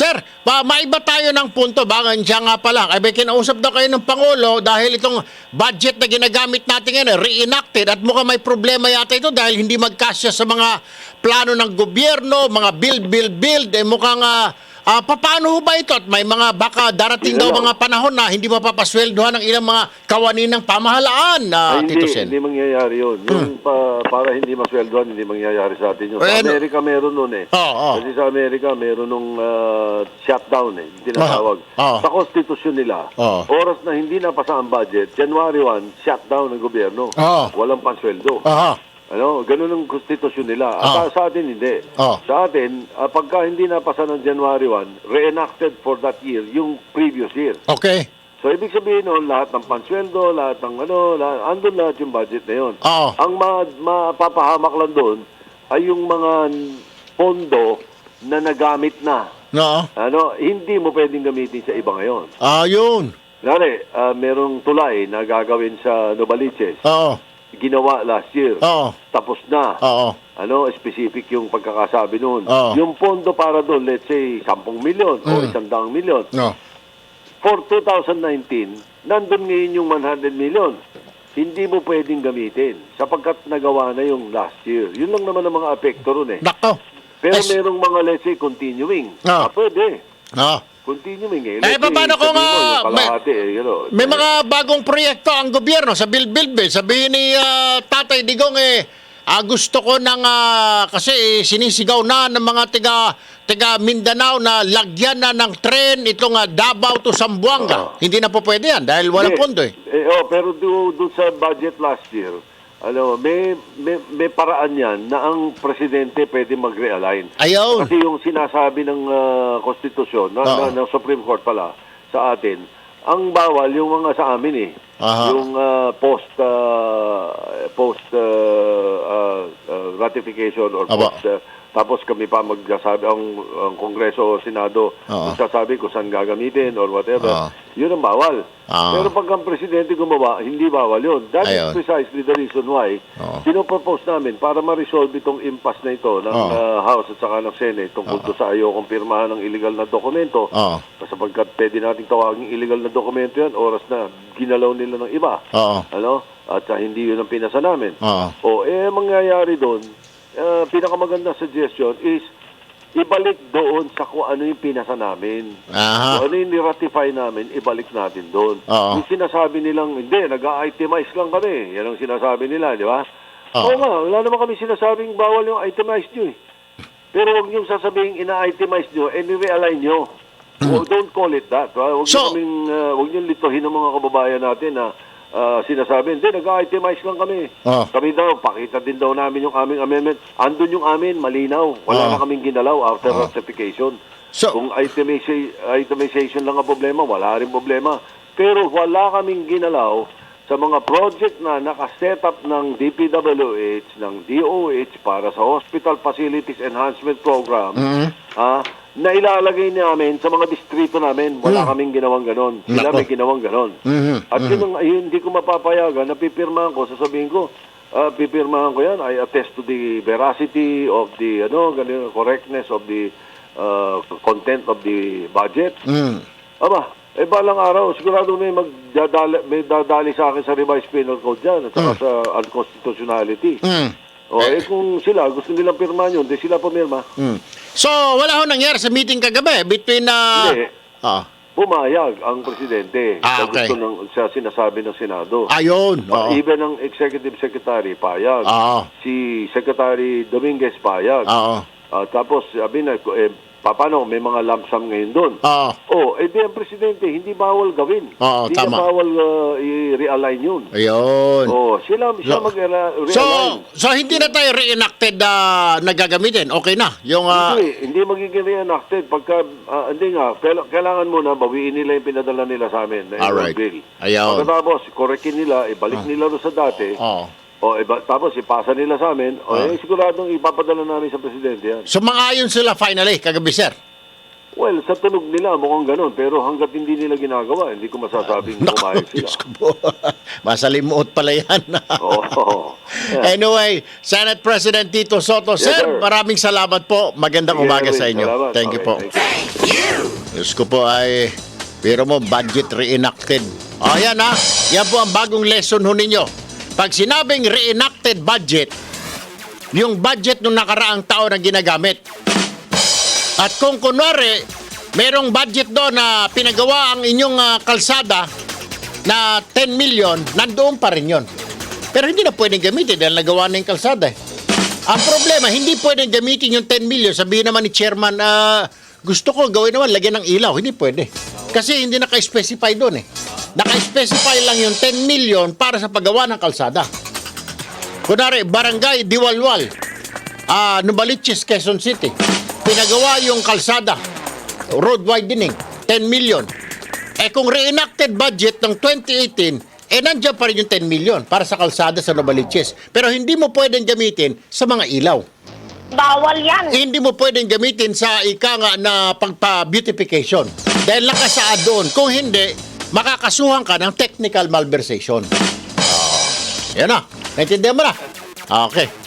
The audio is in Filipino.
Sir, pa, maiba tayo ng punto. Baka siya nga pa lang. Ay, may kinausap daw kayo ng Pangulo dahil itong budget na ginagamit natin ngayon, eh, reenacted. At mukhang may problema yata ito dahil hindi magkasya sa mga plano ng gobyerno, mga build, build, build. Eh, mukhang, ah, ah, paano ba ito? At may mga, baka darating daw mga panahon na hindi mapapasweldohan ng ilang mga kawanin ng pamahalaan, ah, Ay, hindi, Tito Sen. hindi mangyayari yun. Yung pa, para hindi masweldoan, hindi mangyayari sa atin yun. Sa ano- Amerika meron nun eh. Oo, oo. Kasi sa Amerika meron nung ah, shutdown eh, tinatawag. Oo, oo. Sa konstitusyon nila, Oo. oras na hindi napasa ang budget, January 1, shutdown ng gobyerno. Oo. Walang pansweldo. Aha. Ano, ganun ang konstitusyon nila. At Oo. sa- sa atin hindi. Oo. Sa atin, ah, pagka hindi napasa ng January 1, reenacted for that year yung previous year. Okay. So, ibig sabihin nun, lahat ng pansweldo, lahat ng ano, lahat, andun lahat yung budget na yun. Oo. Ang ma- mapapahamak lang doon ay yung mga pondo na nagamit na. No. Ano, hindi mo pwedeng gamitin sa iba ngayon. Ayun. Lari, ah, merong tulay na gagawin sa Novaliches. Oo. Ginawa last year. Oo. Tapos na. Oo. Ano, specific yung pagkakasabi noon. Oo. Yung pondo para doon, let's say, 10 milyon o Mm. 100 milyon. No. For 2019, nandun ngayon yung 100 million. Hindi mo pwedeng gamitin sapagkat nagawa na yung last year. Yun lang naman ang mga apekto ron eh. Nako. Pero merong mga, let's say, continuing. Ah. Ah, pwede. Ah. Continuing eh. Eh, Let's say, paano kung, ah, yung kalahati, eh, you know. May mga bagong proyekto ang gobyerno sa Bill Bill. Sabihin ni ah, Tatay Digong eh, ah, gusto ko ng, ah, kasi eh, sinisigaw na ng mga tiga, tiga Mindanao na lagyan na ng tren itong ah, Davao to Zamboanga. Hindi na po pwede yan dahil walang pondo eh. eh oh, pero do, do sa budget last year, ano, may, may, may paraan yan na ang presidente pwede mag-realign. Ayun. Kasi yung sinasabi ng ah, konstitusyon, na, Oo. na- ng Supreme Court pala, sa atin, ang bawal yung mga sa amin eh. Aha. Yung ah, post ah, post ah, ah, ratification or Aba. post ah, tapos kami pa magsasabi ang, ang Kongreso o Senado Oo. magsasabi kung saan gagamitin or whatever. Oo. Yun ang bawal. Oo. Pero pag ang presidente gumawa, hindi bawal yun. That Ayun. is precisely the reason why Oo. pinopropose namin para ma-resolve itong impasse na ito ng Oo. uh, House at saka ng Senate tungkol Oo. doon sa ayokong pirmahan ng illegal na dokumento. Oo. Sapagkat pwede nating tawagin illegal na dokumento yan, oras na ginalaw nila ng iba. Oo. Ano? At uh, hindi yun ang pinasa namin. Oo. O, eh, ang mangyayari doon, uh, pinakamagandang suggestion is ibalik doon sa kung ano yung pinasa namin. Aha. Kung ano yung ni-ratify namin, ibalik natin doon. Oo. Yung sinasabi nilang, hindi, nag-itemize lang kami. Yan ang sinasabi nila, di ba? Oo. Oo nga, wala naman kami sinasabing bawal yung itemize nyo eh. Pero huwag niyong sasabing ina-itemize nyo, and realign nyo. Oh, don't call it that. ha? Huwag. So- niyo kaming, uh, huwag niyong lituhin ng mga kababayan natin na ah, sinasabi, hindi, nag-itemize lang kami. Oo. Kami daw, pakita din daw namin yung aming amendment. Andun yung amin, malinaw. Wala Oo. na kaming ginalaw after Oo. ratification. So- Kung itemization, itemization lang ang problema, wala rin problema. Pero wala kaming ginalaw sa mga project na nakaset up ng DPWH, ng DOH para sa Hospital Facilities Enhancement Program, Mhm. ah, na ilalagay namin sa mga distrito namin. Wala kaming ginawang ganon. Sila Nako. may ginawang ganon. Mhm. At yun, ang, yun, hindi ko mapapayagan na pipirmahan ko, sasabihin ko, ah, pipirmahan ko yan, I attest to the veracity of the, ano, ganun, correctness of the ah, content of the budget. Mm. Aba, eh balang araw, sigurado may magdadali, may dadali sa akin sa revised penal code dyan at saka sa unconstitutionality. Mm. O, eh kung sila, gusto nilang pirmahan yun, di sila pumirma. Mm. So, wala ho nangyari sa meeting kagabi between na... Hindi. Ah. Pumayag ang presidente Ah, sa okay. gusto ng, sa sinasabi ng Senado. Ayun. Uh, Oo. even ang executive secretary payag. Oo. Si Secretary Dominguez payag. Oo. Ah, tapos sabi na eh, paano may mga lump sum ngayon doon. Oo. Oh, eh di ang presidente hindi bawal gawin. Oo, hindi tama. niya bawal uh, i-realign yun. Ayun. Oh, sila sila So- mag-realign. So, so hindi na tayo reenacted na nagagamitin. Okay na. Yung ah, hindi, hindi magiging reenacted pagka ah, hindi nga kaila- kailangan muna bawiin nila yung pinadala nila sa amin na Alright. bill. Ayun. Pagkatapos, korekin nila, ibalik nila doon sa dati. Oo. O, iba, tapos ipasa nila sa amin. O, Ah. eh, siguradong ipapadala namin sa presidente yan. So, mga ayon sila finally kagabi, sir. Well, sa tunog nila mukhang ganun. Pero hanggat hindi nila ginagawa, hindi ko masasabing Naku, pumayag sila. Diyos ko po. Masalimuot pala yan. Oo. Yeah. Anyway, Senate President Tito Soto. Yes, sir, sir. maraming salamat po. Magandang Sige, umaga Erwin, sa inyo. salamat. Thank you Okay, po. thank you. Diyos ko po ay, pero mo, budget reenacted. O yan ha, yan po ang bagong lesson ho ninyo. Pag sinabing reenacted budget, yung budget nung nakaraang taon na ginagamit. At kung kunwari, merong budget doon na pinagawa ang inyong ah, kalsada na 10 million, nandoon pa rin yon. Pero hindi na pwedeng gamitin dahil nagawa na yung kalsada eh. Ang problema, hindi pwedeng gamitin yung 10 million. Sabihin naman ni chairman, ah, gusto ko gawin naman, lagyan ng ilaw. Hindi pwede. Kasi hindi naka-specify doon eh. Naka-specify lang yung 10 million para sa paggawa ng kalsada. Kunwari, Barangay Diwalwal, ah, Nubaliches, Quezon City. Pinagawa yung kalsada, road widening, 10 million. Eh kung reenacted budget ng 2018, eh nandiyan pa rin yung 10 million para sa kalsada sa Nubaliches. Pero hindi mo pwedeng gamitin sa mga ilaw. Bawal yan. Eh, hindi mo pwedeng gamitin sa ika nga na pagpa-beautification. Dahil nakasaad doon. Kung hindi, makakasuhan ka ng technical malversation. Oh, yan na. Naintindihan mo na? Okay.